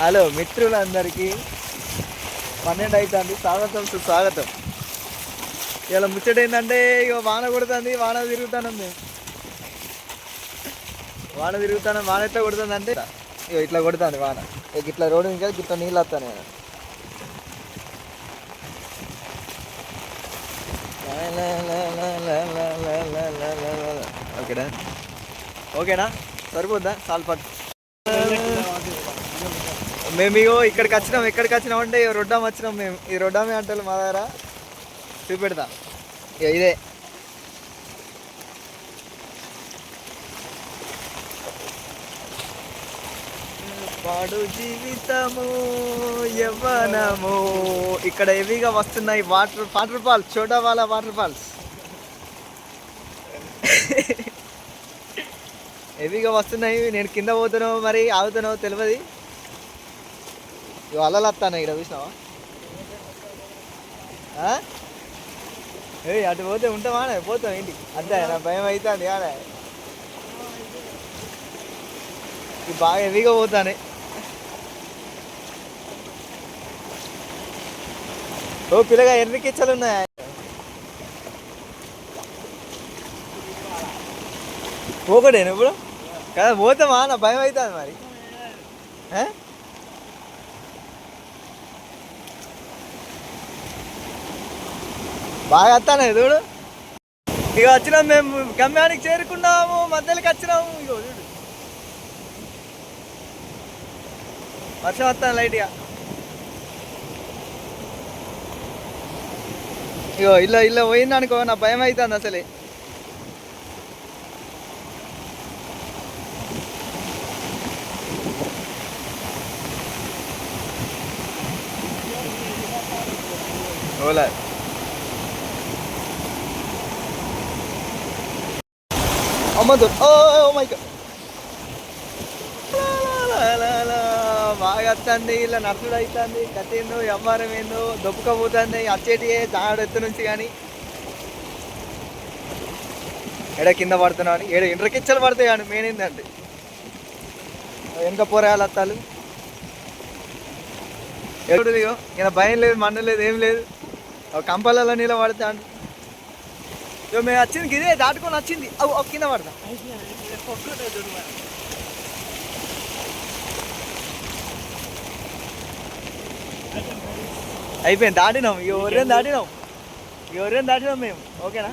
Hello మిత్రులందరికీ పన్నెండు అవుతుంది స్వాగతం సుస్వాగతం. ఇలా ముచ్చట ఏంటంటే ఇక వాన కొడుతుంది వాన తిరుగుతాను వాన తిరుగుతాను వాన ఎట్లా కొడుతుంది అంటే ఇక ఇట్లా కొడుతుంది వాన. ఇక ఇట్లా రోడ్డు ఇంకా ఇట్లా నీళ్ళు వస్తాను. నేను ఓకేనా? ఓకేనా సరిపోద్దా సాల్పట్ మేము ఇగో ఇక్కడికి వచ్చినాం ఎక్కడికి వచ్చినాం అంటే ఈ రొడ్డాం వచ్చినాం మేము. ఈ రొడ్డామి అంటారు మా దగ్గర. చూపెడతా. ఇక ఇదే. పాడు జీవితము యవ్వనము. ఇక్కడ హెవీగా వస్తున్నాయి వాటర్ వాటర్ ఫాల్స్ చోటవాల వాటర్ ఫాల్స్. హెవీగా వస్తున్నాయి. నేను కింద పోతున్నావు మరి ఆగుతున్నావు తెలియదు. ఇవి అల్లలు వస్తాను ఇక్కడ చూసినావా? ఆ? అటు పోతే ఉంటామా పోతాం ఏంటి? అంతే నా భయం అవుతుంది ఆడ ఇవి బాగా హెవీగా పోతానే. ఓ పిల్లగా ఎన్ని కిచ్చలు ఉన్నాయా? పోకడేను ఇప్పుడు? కదా పోతామా? నా భయం అవుతుంది మరి. బాగా వస్తానే చూడు. ఇక వచ్చినాం మేము గమ్యానికి చేరుకున్నాము మధ్యలోకి వచ్చినాము. ఇగో చూడు. వర్షం వస్తాను లైట్గా. ఇగో ఇల్లు ఇల్లు పోయిందనుకో నా భయం అవుతుంది అసలే. ఓలా. అమ్మదు ఓ మై బాగా వస్తుంది ఇలా నర్సుడు అవుతుంది కట్టిందో వ్యవహారం ఏందో దొప్పుకపోతుంది అచ్చేటి జాడు ఎత్తు నుంచి కానీ. ఎడ కింద పడుతున్నా అని ఏడ ఇండ్రకిచ్చలు పడతాయి కానీ మెయిన్ ఏంటండి వెనక పోరాయాలు అత్తాలు? ఎప్పుడు ఇగో ఈయన భయం లేదు మన్ను లేదు ఏం లేదు. కంపలలో నీళ్ళ పడతాను మేము వచ్చింది గిరే దాటుకొని వచ్చింది. అవు అవు కింద పడదా? అయిపోయింది దాటినాం. ఎవరేం దాటినాం? ఎవరేం దాటినాం మేము? ఓకేనా?